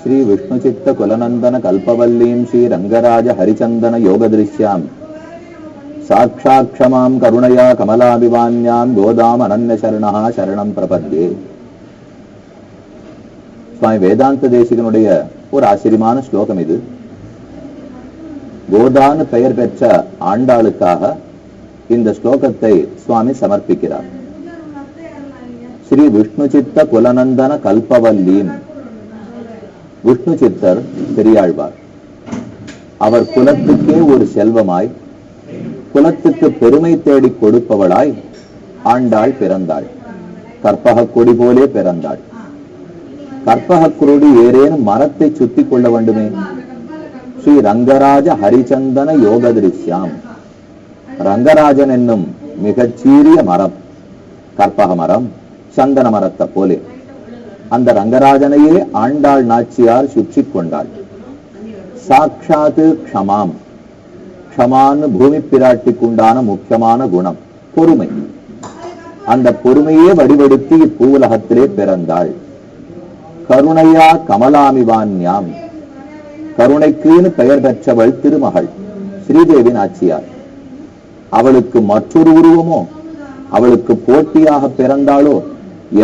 ಶ್ರೀ ವಿಷ್ಣುಚಿತ್ತ ಕುಲನಂದನ ಕಲ್ಪವಲ್ಲೀಂ ಶ್ರೀ ರಂಗರಾಜ ಹರಿಚಂದನ ಯೋಗದೃಶ್ಯಾಂ ಸಾಕ್ಷಾತ್ ಕ್ಷಮಾಂ ಕರುಣಯ ಕಮಲಾಭಿವಾನ್ಯಾಂ ಗೋದಾಂ ಅನನ್ಯ ಶರಣಃ ಶರಣಂ பிரபத்யே சுவாமி வேதாந்த தேசிகனுடைய ஒரு ஆச்சரியமான ஸ்லோகம் இது கோதான்னு பெயர் பெற்ற ஆண்டாளுக்காக இந்த ஸ்லோகத்தை சுவாமி சமர்ப்பிக்கிறார் ஸ்ரீ விஷ்ணு சித்த குலநந்தன கல்பவல்லீம் விஷ்ணு சித்தர் பெரியாழ்வார். அவர் குலத்துக்கே ஒரு செல்வமாய் குலத்துக்கு பெருமை தேடி கொடுப்பவளாய் ஆண்டாள் பிறந்தாள். கற்பக கொடி போலே பிறந்தாள். கற்பக குருடி ஏறேனும் மரத்தை சுத்தி கொள்ள வேண்டுமே? ஸ்ரீ ரங்கராஜ ஹரிச்சந்தன யோக திருஷ்யாம். ரங்கராஜன் என்னும் மிகச்சீரிய மரம் கற்பக மரம் சந்தன மரத்தை போலே. அந்த ரங்கராஜனையே ஆண்டாள் நாச்சியார் சுற்றி கொண்டாள். சாட்சாத்து க்ஷமாம். க்ஷமான்னு பூமி பிராட்டிக்குண்டான முக்கியமான குணம் பொறுமை. அந்த பொறுமையே வடிவெடுத்து இப்பூவுலகத்திலே பிறந்தாள். கருணையா கமலாமிவான்யாம். கருணைக்குன்னு பெயர் பெற்றவள் திருமகள் ஸ்ரீதேவி நாச்சியார். அவளுக்கு மற்றொரு உருவமோ? அவளுக்கு போட்டியாக பிறந்தாளோ?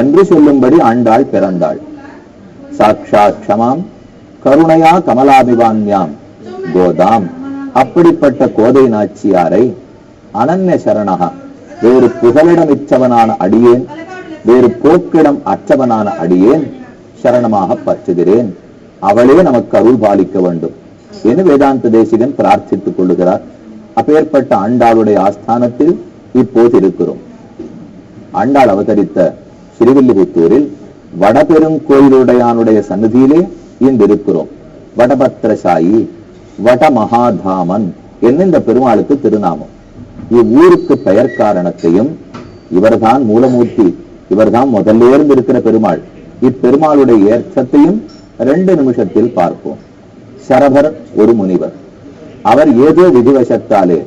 என்று சொல்லும்படி ஆண்டாள் பிறந்தாள். சாக்ஷா க்ஷமாம் கருணையா கமலாபிவான்யாம் கோதாம் அப்படிப்பட்ட கோதை நாச்சியாரை அனன்ய சரணகா வேறு புகலிடம் இச்சவனான அடியேன் வேறு போக்கிடம் அச்சவனான அடியேன் சரணமாக பற்றுகிறேன். அவளே நமக்கு அருள் பாலிக்க வேண்டும் என வேதாந்த தேசிகன் பிரார்த்தித்துக் கொள்ளுகிறார். அப்பேற்பட்ட ஆண்டாளுடைய ஆஸ்தானத்தில் இப்போது இருக்கிறோம். ஆண்டாள் அவதரித்த திருவில்லிபுத்தூரில் வடபெருங்கோயிலுடையானுடைய சன்னதியிலே இன்றிருக்கிறோம் வடபத்திரசாயி வடமகாதாமன் என்ன இந்த பெருமாளுக்கு திருநாமம். இவ்வூருக்கு பெயர் காரணத்தையும் இவர்தான் மூலமூர்த்தி இவர்தான் முதல்ல இருந்து இருக்கிற பெருமாள். இப்பெருமாளுடைய ஏற்றத்தையும் ரெண்டு நிமிஷத்தில் பார்ப்போம். சரபர் ஒரு முனிவர். அவர் ஏதோ விதிவசத்தாலே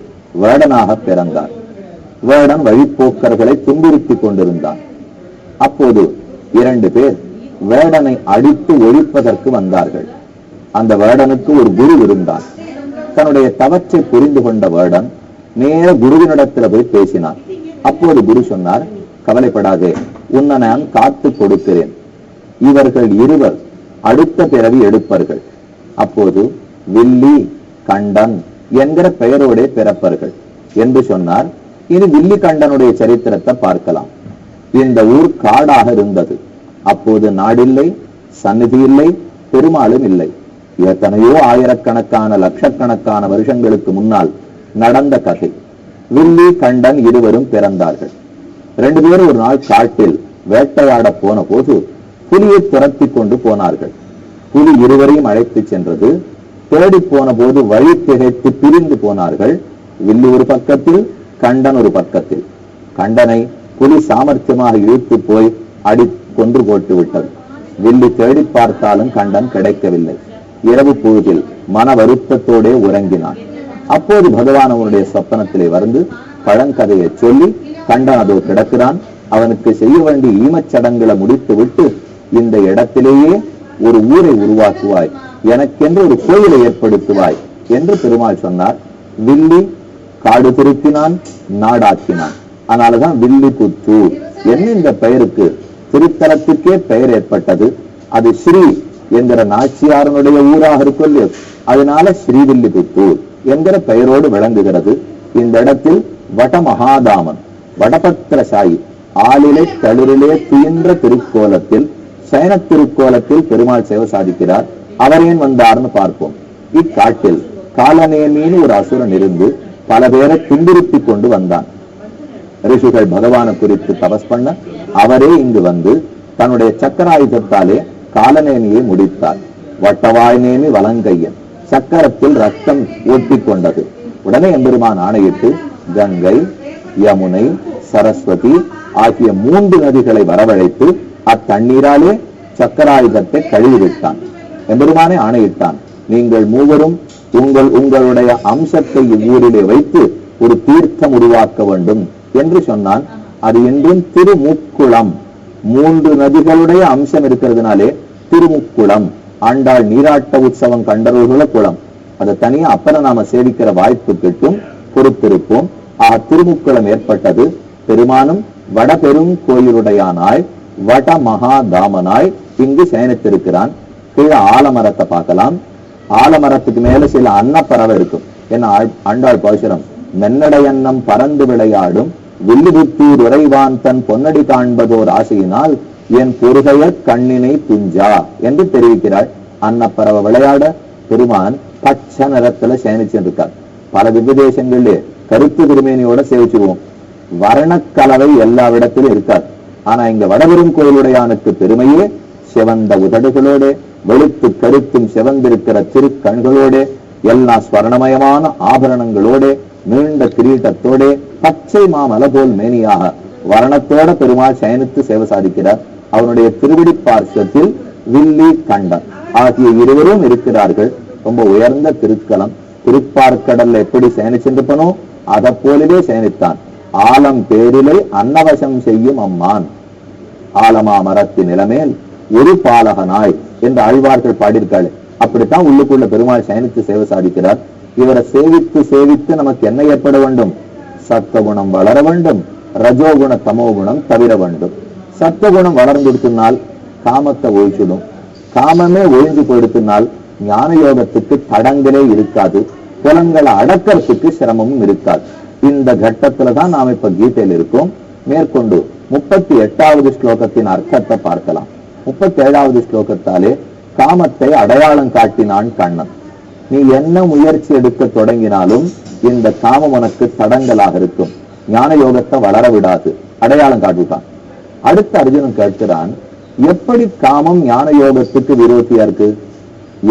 வேடனாக பிறந்தார். வேடன் வழிப்போக்கர்களை துன்புறுத்திக் கொண்டிருந்தான். அப்போது இரண்டு பேர் வேடனை அடித்து ஒழிப்பதற்கு வந்தார்கள். அந்த வேடனுக்கு ஒரு குரு இருந்தான் தன்னுடைய தவற்றை புரிந்து கொண்ட வேடன் நேர குருவினிடத்துல போய் பேசினார். அப்போது குரு சொன்னார் கவலைப்படாதே உன்னை நான் காத்து கொடுக்கிறேன். இவர்கள் இருவர் அடுத்த பிறவி எடுப்பார்கள். அப்போது வில்லி கண்டன் என்கிற பெயரோடே பிறப்பார்கள். என்று சொன்னார். இனி வில்லி கண்டனுடைய சரித்திரத்தை பார்க்கலாம். இந்த ஊர் காடாக இருந்தது. அப்போது நாடில்லை சந்நிதி இல்லை பெருமாளும் இல்லை. எத்தனையோ ஆயிரக்கணக்கான லட்சக்கணக்கான வருஷங்களுக்கு முன்னால் நடந்த கதை. வில்லி கண்டன் இருவரும் பிறந்தார்கள். ரெண்டு பேரும் ஒரு நாள் காட்டில் வேட்டையாட போன போது புலியை துரத்தி கொண்டு போனார்கள். புலி இருவரையும் அழைத்து சென்றது. தேடி போன போது வழி திகைத்து பிரிந்து போனார்கள். வில்லி ஒரு பக்கத்தில் கண்டன் ஒரு பக்கத்தில். கண்டனை புலி சாமர்த்தியமாக இழுத்து போய் அடி கொன்று போட்டு விட்டது. வில்லி தேடி பார்த்தாலும் கண்டன் கிடைக்கவில்லை. இரவு பொழுதில் மன வருத்தத்தோடே உறங்கினான். அப்போது பகவான் அவனுடைய சொப்பனத்திலே வந்து பழங்கதையை சொல்லி கண்டன் அதோ கிடக்கிறான். அவனுக்கு செய்ய வேண்டிய ஈமச்சடங்குகளை முடித்து விட்டு இந்த இடத்திலேயே ஒரு ஊரை உருவாக்குவாய் எனக்கென்று ஒரு கோயிலை ஏற்படுத்துவாய் என்று பெருமாள் சொன்னார். வில்லி காடு திருத்தினான் நாடாக்கினான். அதனாலதான் வில்லிபுத்தூர் என்ன இந்த பெயருக்கு? திருத்தலத்துக்கே பெயர் ஏற்பட்டது. அது ஸ்ரீ என்கிற நாச்சியாரனுடைய ஊராக இருக்கும் இல்லையோ? அதனால ஸ்ரீவில்லிபுத்தூர் என்கிற பெயரோடு விளங்குகிறது. இந்த இடத்தில் வடமகாதாமன் வடபத்திரசாயி ஆளிலை தளிரிலே துயின்ற திருக்கோலத்தில் சைன திருக்கோலத்தில் பெருமாள் சேவை சாதிக்கிறார். அவர் ஏன் வந்தார்னு பார்ப்போம். இக்காட்டில் காலநேமின்னு ஒரு அசுரன் இருந்து பல பேரை துன்புறுத்தி கொண்டு வந்தான். ரிஷிகள் பகவானை குறித்து தபஸ் பண்ண அவரே இங்கு வந்து தன்னுடைய சக்கராயுதத்தாலே காலநேமியை முடித்தார். வட்டவாய் நேமி வலங்கையன். சக்கரத்தில் ரத்தம் ஓட்டி கொண்டது உடனே எம்பெருமான் ஆணையிட்டு கங்கை யமுனை சரஸ்வதி ஆகிய மூன்று நதிகளை வரவழைத்து அத்தண்ணீராலே சக்கராயுதத்தை கழுவிவிட்டான். எம்பெருமானே ஆணையிட்டான் நீங்கள் மூவரும் உங்கள் உங்களுடைய அம்சத்தை இவ்வூரிலே வைத்து ஒரு தீர்த்தம் உருவாக்க வேண்டும். என்று சொன்னான் அது என்றும் திருமுக்குளம். மூன்று நதிகளுடைய அம்சம் இருக்கிறதுனாலே திருமுக்குளம். ஆண்டாள் நீராட்ட உற்சவம் கண்டவர்கள குளம். அதை தனியா அப்புறம் நாம சேவிக்கிற வாய்ப்பு கிட்டும் பொறுத்திருப்போம். ஆக திருமுக்குளம் ஏற்பட்டது. பெருமானும் வடபெரும் கோயிலுடையானாய் வட மகாதாமனாய் இங்கு சயனித்திருக்கிறான். கீழே ஆலமரத்தை பார்க்கலாம். ஆலமரத்துக்கு மேல சில அன்னப்பறவை இருக்கும். ஏன்னா ஆண்டாள் பாசுரம் மென்னடையன்னம் பறந்து விளையாடும் வில்லுபுத்தூர் உறைவான் தன் பொன்னடி காண்பதோர் ஆசையினால் என் பொருகைய கண்ணினை துஞ்சா என்று தெரிவிக்கிறாள் அன்னப்பறவை விளையாட பெருமான் பச்சை நிறத்துல சயனிச்சிருக்கார் பல விபதேசங்களிலே கருத்து திருமேனியோட சேவிச்சிருவோம் வர்ணக்கலவை எல்லா இடத்திலும் இருக்காது. ஆனா இங்க வடபெரும் கோயிலுடையானுக்கு பெருமையே சிவந்த உதடுகளோட வெளுத்து கருத்தும் சிவந்திருக்கிற திருக்கண்களோட எல்லா ஸ்வர்ணமயமான ஆபரணங்களோட நீண்ட கிரீட்டத்தோட பச்சை மாமல போல் மேனியாக வரணத்தோட பெருமாள் சயனித்து சேவை சாதிக்கிறார். அவனுடைய திருவிடி பார்শ্বத்தில் வில்லி கண்டன் ஆகிய இருவரும் இருக்கிறார்கள். ரொம்ப உயர்ந்த திருக்கலம். திருப்பார்க்கடல்ல எப்படி சேனிச்சிருப்பனோ அதை போலவே சேனித்தான் ஆலம் பேரிலை அன்னவசம் செய்யும் அம்மான். ஆலமா மரத்தின் நிலமேல் ஒரு பாலகனாய் என்று ஆழ்வார்கள் பாடியிருக்காள். அப்படித்தான் உள்ளுக்குள்ள பெருமாள் சயனித்து சேவை சாதிக்கிறார். இவரை சேவித்து சேவித்து நமக்கு என்ன ஏற்பட வேண்டும்? சத்துவகுணம் வளர வேண்டும். ரஜோகுண தமோகுணம் தவிர வேண்டும். சத்துவகுணம் வளர்ந்துடுத்தினால் காமத்தை ஒழிச்சிடும். காமமே ஒழிஞ்சு போயிடுத்தினால் ஞான யோகத்துக்கு தடங்களே இருக்காது. புலன்களை அடக்கிறதுக்கு சிரமமும் இருக்காது. இந்த கட்டத்துல தான் நாம் இப்ப கீதையில் இருக்கோம். மேற்கொண்டு முப்பத்தி எட்டாவது ஸ்லோகத்தின் அர்த்தத்தை பார்க்கலாம். முப்பத்தி ஏழாவது ஸ்லோகத்தாலே காமத்தை அடையாளம் காட்டினான் கண்ணன். நீ என்ன முயற்சி எடுக்க தொடங்கினாலும் இந்த காமம் உனக்கு தடங்கலாக இருக்கும். ஞான யோகத்தை வளர விடாது. அடையாளம் காட்டுதான் அடுத்து அர்ஜுனன் கேட்கிறான் எப்படி காமம் ஞான யோகத்துக்கு விரோதியா இருக்கு?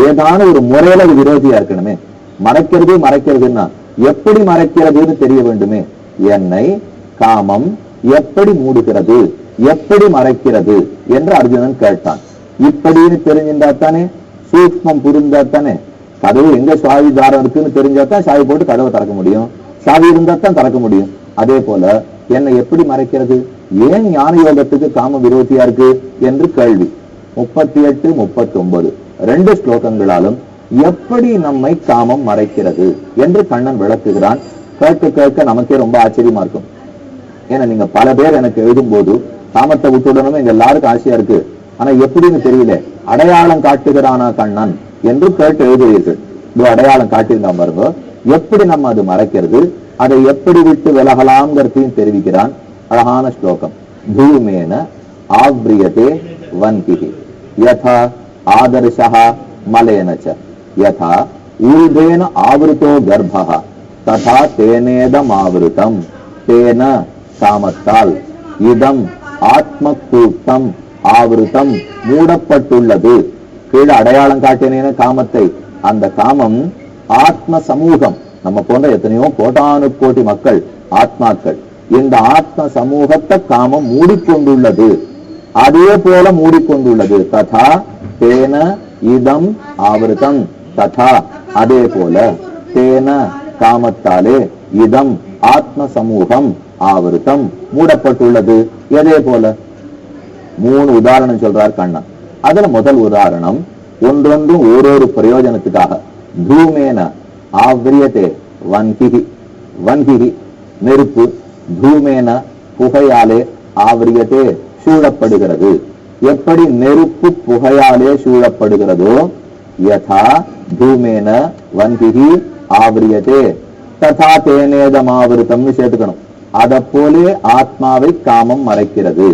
ஏதான ஒரு முறையில அது விரோதியா இருக்கணுமே. மறைக்கிறது மறைக்கிறதுன்னா எப்படி மறைக்கிறதுன்னு தெரிய வேண்டுமே. என்னை காமம் எப்படி மூடுகிறது? எப்படி மறைக்கிறது? என்று அர்ஜுனன் கேட்டான். இப்படின்னு தெரிஞ்சிருந்தா தானே சூக்மம் புரிந்தா தானே கதவு எங்க சாவி தாரம் இருக்குன்னு தெரிஞ்சா தான் சாவி போட்டு கதவை திறக்க முடியும். சாவி இருந்தா தான் திறக்க முடியும். அதே போல என்னை எப்படி மறைக்கிறது? ஏன் ஞான யோகத்துக்கு காம விரோதியா இருக்கு என்று கேள்வி. முப்பத்தி எட்டு முப்பத்தி ஒன்பது ரெண்டு ஸ்லோகங்களாலும் எப்படி நம்மை காமம் மறைக்கிறது என்று கண்ணன் விளக்குகிறான். கேட்க கேட்க நமக்கே ரொம்ப ஆச்சரியமா இருக்கும். ஏன்னா நீங்க பல பேர் எனக்கு எழுதும்போது காமத்தை விட்டுடணும் எங்க எல்லாருக்கும் ஆசையா இருக்கு. ஆனா எப்படின்னு தெரியல. அடையாளம் காட்டுகிறானா கண்ணன்? என்று கேட்டு எழுதுவீர்கள் இது அடையாளம் காட்டியிருந்தான் பாருங்க. எப்படி நம்ம அது மறைக்கிறது? அதை எப்படி விட்டு விலகலாம்ங்கிறதையும் தெரிவிக்கிறான் அழகான ஸ்லோகம். பூமேன ஆவ்ரியதே வன்கிஹி. யதா ஆதர்ஷா மலேனச்ச. யதா ஊர்தேன ஆவருத்தோ கர்ப்பா ததா தேனேதம் தேனேதமாவிருத்தம் தேன காமத்தால். இதம் ஆத்ம கூட்டம் ஆவிருத்தம் மூடப்பட்டுள்ளது. கீழே அடையாளம் காட்டினேன காமத்தை. அந்த காமம் ஆத்ம சமூகம். நம்ம போன்ற எத்தனையோ கோட்டானு கோடி மக்கள் ஆத்மாக்கள். இந்த ஆத்ம சமூகத்தை காமம் மூடிக்கொண்டுள்ளது. அதே போல மூடிக்கொண்டுள்ளது. ததா தேன இதம் ஆவிருத்தம். ததா அதே போல தேன காமத்தாலே இதம் ஆத்ம சமூகம் ஆவிருத்தம் மூடப்பட்டுள்ளது. எதே போல? மூணு உதாரணம் சொல்றார் கண்ணன் அதுல முதல் உதாரணம் ஒன்றொன்றும் ஓரொரு பிரயோஜனத்துக்காக. தூமேன ஆவ்ரியதே வன்கிகி வன்கிகி நெருப்பு தூமேன புகையாலே ஆவரியத்தே சூழப்படுகிறது. எப்படி நெருப்பு புகையாலே சூழப்படுகிறதோ யதா தூமேன வன்கிகி ஆவரியதே. ததா தேனேதமாவிருத்தம்னு சேர்த்துக்கணும். அதை போலே ஆத்மாவை காமம் மறைக்கிறது.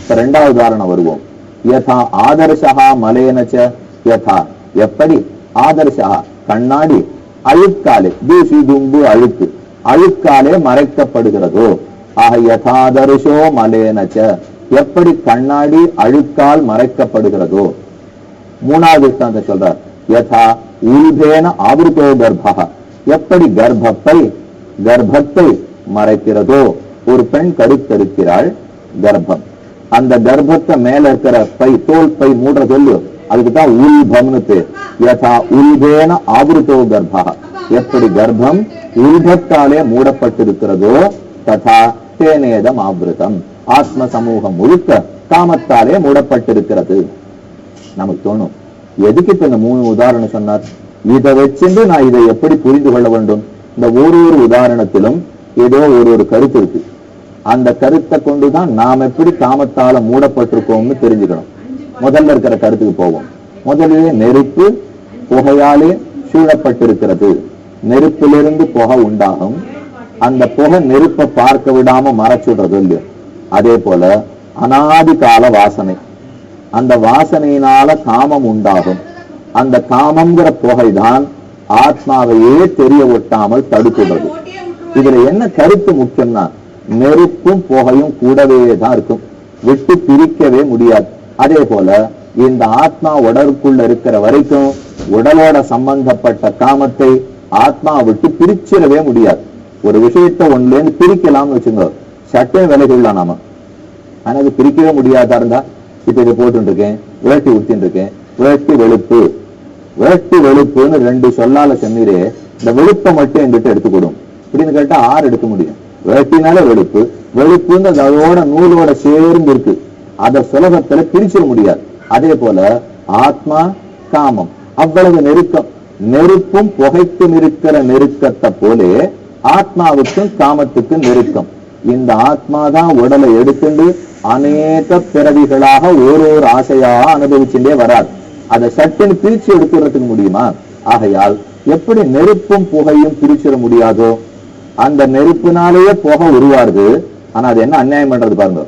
இப்ப ரெண்டாவது உதாரணம் வருவோம். யதா ஆதர்ஷா மலையனச்ச யதா. எப்படி? ஆதர்ஷா கண்ணாடி அழுக்காலே தூசி தும்பு அழுக்கு. அழுக்காலே மறைக்கப்படுகிறதோ? ஆக யதாதர்ஷோ மலேனச்ச. எப்படி கண்ணாடி அழுக்கால் மறைக்கப்படுகிறதோ? மூணாவது விஷயத்தை சொல்றார். யதா உல்பேன ஆவிருத்தோ கர்ப்பா எப்படி கர்ப்பத்தை கர்ப்பத்தை மறைக்கிறதோ? ஒரு பெண் கருத்தரிக்கிறாள் கர்ப்பம். அந்த கர்ப்பத்தை மேல இருக்கிற பை தோல் பை மூடுற சொல்லு. அதுக்கு தான் உல்பம்னு பேர். யதா உல்பேன ஆவிருத்தோ கர்ப்பா. எப்படி கர்ப்பம் உல்பத்தாலே மூடப்பட்டிருக்கிறதோ ததா தேனேதம் ஆவிருத்தம் ஆத்ம சமூகம் முழுக்க காமத்தாலே மூடப்பட்டிருக்கிறது. நமக்கு தோணும். எதுக்கு இப்ப இந்த மூணு உதாரணம் சொன்னார்? இதை வச்சிருந்து நான் இதை எப்படி புரிந்து கொள்ள வேண்டும்? இந்த ஒரு ஒரு உதாரணத்திலும் ஏதோ ஒரு ஒரு கருத்து இருக்கு. அந்த கருத்தை கொண்டுதான் நாம் எப்படி காமத்தால மூடப்பட்டிருக்கோம்னு தெரிஞ்சுக்கணும். முதல்ல இருக்கிற கருத்துக்கு போவோம். முதலிலே நெருப்பு புகையாலே சூழப்பட்டிருக்கிறது. நெருப்பிலிருந்து புகை உண்டாகும். அந்த புகை நெருப்பை பார்க்க விடாம மறைச்சுடுறது இல்லையோ? அதே போல அனாதி கால வாசனை. அந்த வாசனையினால காமம் உண்டாகும். அந்த காமங்கிற புகைதான் ஆத்மாவையே தெரிய ஒட்டாமல் தடுக்கிறது இதுல என்ன கருத்து முக்கியம்னா நெருப்பும் புகையும் கூடவே தான் இருக்கும். விட்டு பிரிக்கவே முடியாது. அதே போல இந்த ஆத்மா உடலுக்குள்ள இருக்கிற வரைக்கும் உடலோட சம்பந்தப்பட்ட காமத்தை ஆத்மா விட்டு பிரிச்சிடவே முடியாது. ஒரு விஷயத்தை ஒண்ணுல இருந்து பிரிக்கலாம்னு வச்சுங்க. சட்டை விலகிடலாம் நாம. ஆனா அது பிரிக்கவே முடியாதா இருந்தா? இப்ப இதை போட்டு இருக்கேன் உழட்டி உத்தின் இருக்கேன் உழட்டி வெளுப்பு. உழட்டி வெளுப்புன்னு ரெண்டு சொல்லால சென்னீரே இந்த வெளுப்பை மட்டும் எங்கிட்ட எடுத்துக்கொடும். இப்படின்னு கேட்டா ஆறு எடுக்க முடியும். வேட்டினால வெளுப்பு. வெளுப்புன்னு அதோட நூலோட சேர்ந்து இருக்கு. அதை சுலபத்துல பிரிச்சிட முடியாது. அதே போல ஆத்மா காமம். அவ்வளவு நெருக்கம். நெருப்பும் புகைத்து நிற்கிற நெருக்கத்தை போலே ஆத்மாவுக்கும் காமத்துக்கும் நெருக்கம். இந்த ஆத்மா தான் உடலை எடுத்துண்டு அநேக பிறவிகளாக ஒரு ஒரு ஆசையா அனுபவிச்சுட்டே வராது. அதை சட்டுன்னு பிரிச்சு எடுத்துறதுக்கு முடியுமா? ஆகையால் எப்படி நெருப்பும் புகையும் பிரிச்சிட முடியாதோ அந்த நெருப்பினாலேயே புகை உருவாருது ஆனா அது என்ன அநியாயம் பண்றது பாருங்க.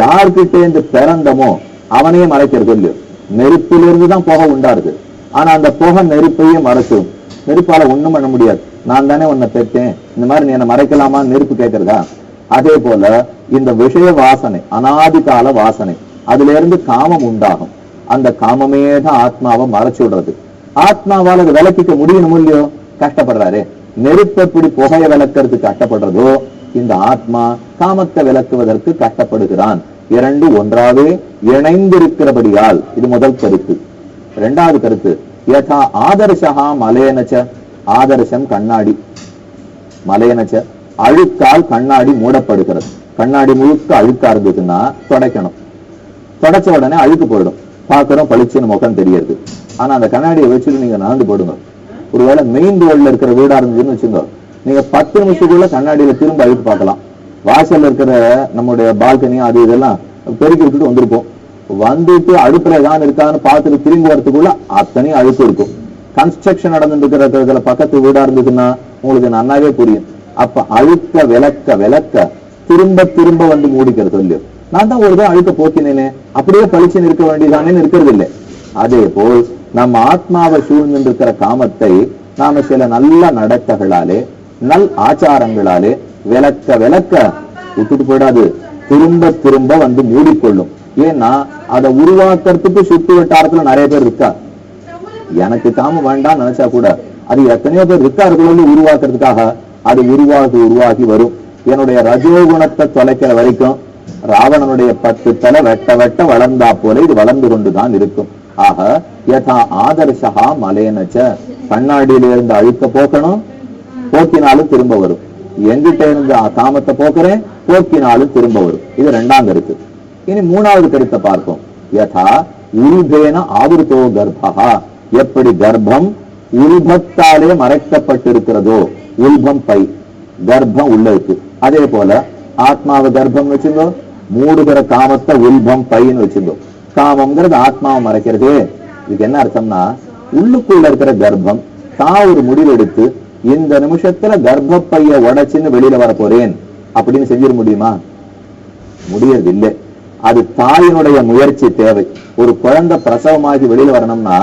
யார்கிட்ட இருந்து பிறந்தமோ அவனையே மறைக்கிறது இல்லையோ. நெருப்பிலிருந்து தான் புகை உண்டாருது. ஆனா அந்த புகை நெருப்பையே மறைச்சிடும் நெருப்பால ஒண்ணும் பண்ண முடியாது. நான் தானே உன்னை பெற்றேன். இந்த மாதிரி நீ என்ன மறைக்கலாமா? நெருப்பு கேட்கறதா? அதே போல இந்த விஷய வாசனை அனாதி கால வாசனை அதுல இருந்து காமம் உண்டாகும். அந்த காமமே தான் ஆத்மாவை மறைச்சு விடுறது. ஆத்மாவால அதை விளக்கிக்க முடியணும் இல்லையோ? கஷ்டப்படுறாரு. நெருப்பு எப்படி புகைய விளக்குறதுக்கு கட்டப்படுறதோ இந்த ஆத்மா காமத்தை விளக்குவதற்கு கட்டப்படுகிறான். இரண்டு ஒன்றாவே இணைந்திருக்கிறபடியால் இது முதல் கருத்து. இரண்டாவது கருத்து யதா ஆதர்சகா மலையனச்ச ஆதர்ஷம் கண்ணாடி. மலையனச்ச அழுக்கால் கண்ணாடி மூடப்படுகிறது. கண்ணாடி முழுக்க அழுக்கா இருந்ததுன்னா தொடக்கணும். தொடச்ச உடனே அழுக்கு போயிடும். பார்க்கறோம் பளிச்சுன்னு முகம் தெரியுது. ஆனா அந்த கண்ணாடியை வச்சுட்டு நீங்க நடந்து போடுங்க ஒருவேளை மெயின் ரோட்ல இருக்கிற வீடா இருந்ததுன்னு வச்சுங்க நீங்க பத்து நிமிஷத்துக்குள்ள கண்ணாடியில திரும்ப அழுத்து பார்க்கலாம். வாசல்ல இருக்கிற நம்முடைய பால்கனி அது இதெல்லாம் பெருக்கி விட்டுட்டு வந்திருப்போம் வந்துட்டு அடுப்புல தான் இருக்கான்னு பார்த்துட்டு திரும்பி வரதுக்குள்ள அத்தனையும் அழுக்கு இருக்கும். கன்ஸ்ட்ரக்ஷன் நடந்துட்டு இருக்கிற பக்கத்து வீடா இருந்ததுன்னா உங்களுக்கு நன்னாவே புரியும். அப்ப அழுக்க விளக்க விளக்க திரும்ப திரும்ப வந்து மூடிக்கிறது இல்லையோ. நான் தான் ஒரு தான் அழுக்க போக்கினேனே. அப்படியே பளிச்சுன்னு இருக்க வேண்டியதானேன்னு இருக்கிறது இல்லை. அதே போல் நம்ம ஆத்மாவை சூழ்ந்து இருக்கிற காமத்தை நாம சில நல்ல நடத்தைகளாலே நல் ஆச்சாரங்களாலே விளக்க விளக்க விட்டுட்டு போயிடாது. திரும்ப திரும்ப வந்து மூடிக்கொள்ளும். ஏன்னா அதை உருவாக்குறதுக்கு சுற்று வட்டாரத்துல நிறைய பேர் இருக்கா? எனக்கு காம வேண்டாம் நினைச்சா கூட அது எத்தனையோ பேர் இருக்கார்கள் உருவாக்குறதுக்காக அது உருவாகி உருவாகி வரும். என்னுடைய ரஜோகுணத்தை தொலைக்கிற வரைக்கும் ராவணனுடைய பத்து தலை வெட்ட வெட்ட வளர்ந்தா போல இது வளர்ந்து கொண்டுதான் இருக்கும். ஆக யதா ஆதர்ஷா மலேனச்ச கண்ணாடியில இருந்து அழுக்க போக்கணும். போக்கினாலும் திரும்ப வரும். எங்கிட்ட இருந்து காமத்தை போக்குறேன். போக்கினாலும் திரும்ப வரும். இது ரெண்டாம் கருத்து. இனி மூணாவது கருத்தை பார்ப்போம். யதா உருபேன ஆவிருத்தோ கர்ப்பா எப்படி கர்ப்பம் உல்பத்தாலே மறைக்கப்பட்டிருக்கிறதோ? உல்பம் பை. கர்ப்பம் உள்ள இருக்கு. அதே போல ஆத்மாவை கர்ப்பம் வச்சுங்கோ. மூடுகிற காமத்தை உல்பம் பைன்னு வச்சுங்கோ. காமம்ங்கிறது ஆத்மாவை மறைக்கிறதே. இதுக்கு என்ன அர்த்தம்னா உள்ளுக்குள்ள இருக்கிற கர்ப்பம் தான் ஒரு முடிவெடுத்து இந்த நிமிஷத்துல கர்ப்பப்பைய உடைச்சுன்னு வெளியில வர போறேன் அப்படின்னு செஞ்சிட முடியுமா? முடியறது இல்லை அது தாயினுடைய முயற்சி தேவை. ஒரு குழந்தை பிரசவமாகி வெளியில வரணும்னா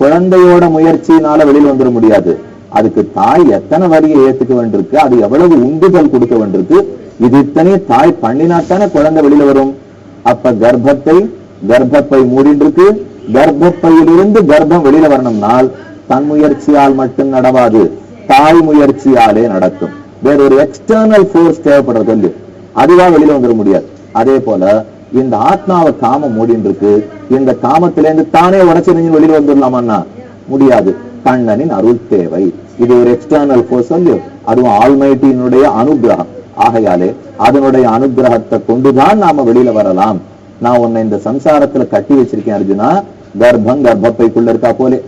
குழந்தையோட முயற்சியினால வெளியில வந்துட முடியாது. அதுக்கு தாய் எத்தனை வரியை ஏத்துக்க வேண்டியிருக்கு அது எவ்வளவு உந்துதல் கொடுக்க வேண்டியிருக்கு இது இத்தனையும் தாய் பண்ணினாத்தானே குழந்தை வெளியில வரும். அப்ப கர்ப்பத்தை கர்ப்பப்பை மூடிட்டு கர்ப்பப்பையிலிருந்து கர்ப்பம் வெளியில வரணும்னால் தன் முயற்சியால் மட்டும் நடவாது. தாய் முயற்சியாலே நடக்கும். வேற ஒரு எக்ஸ்டர்னல் போர்ஸ் தேவைப்படுறது இல்லையோ அதுவா வெளியில வந்துட முடியாது. அதே போல இந்த ஆத்மாவை காமம் மூடின்னுருக்கு இந்த காமத்தில இருந்து தானே உடச்சிருந்து வெளியில வந்துடலாமான்னா? முடியாது. கண்ணனின் அருள் தேவை. இது ஒரு எக்ஸ்டர்னல் போர்ஸ் இல்லையோ அதுவும் ஆல்மைட்டியினுடைய அனுகிரகம். ஆகையாலே அதனுடைய அனுகிரகத்தை கொண்டுதான் நாம வெளியில வரலாம். நான் உன்னை இந்த சம்சாரத்துல கட்டி வச்சிருக்கேன் அர்ஜுனா. கர்ப்பம் கர்ப்பைக்குள்ள இருக்கா போலே.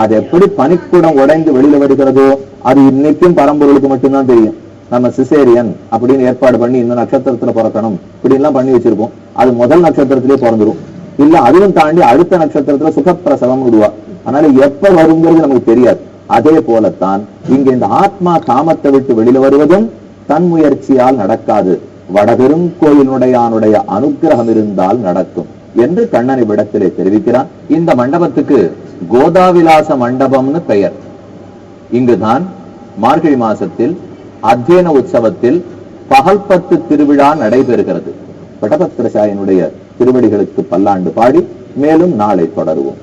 அது எப்படி பனிக்கூடம் உடைந்து வெளியில வருகிறதோ அது இன்னைக்கும் பரம்பொருளுக்கு மட்டும்தான் தெரியும். நம்ம சிசேரியன் அப்படின்னு ஏற்பாடு பண்ணி இந்த நட்சத்திரத்துல பிறக்கணும். இப்படி எல்லாம் பண்ணி வச்சிருக்கோம் அது முதல் நட்சத்திரத்திலே பிறந்துரும். இல்ல அதுவும் தாண்டி அடுத்த நட்சத்திரத்துல சுகப்பிரசவம் விடுவா. அதனால எப்ப வருங்கிறது நமக்கு தெரியாது. அதே போலத்தான் இங்க இந்த ஆத்மா காமத்தை விட்டு வெளியில வருவதும் தன் முயற்சியால் நடக்காது. வடபெரும் கோயிலுடையானுடைய இருந்தால் நடக்கும் என்று கண்ணனை விடத்திலே தெரிவிக்கிறான். இந்த மண்டபத்துக்கு கோதாவிலாச மண்டபம்னு பெயர். இங்குதான் மார்கழி மாசத்தில் அத்தியன உற்சவத்தில் பகல் பத்து திருவிழா நடைபெறுகிறது. வடபத்திரசாயனுடைய திருவடிகளுக்கு பல்லாண்டு பாடி மேலும் நாளை தொடருவோம்.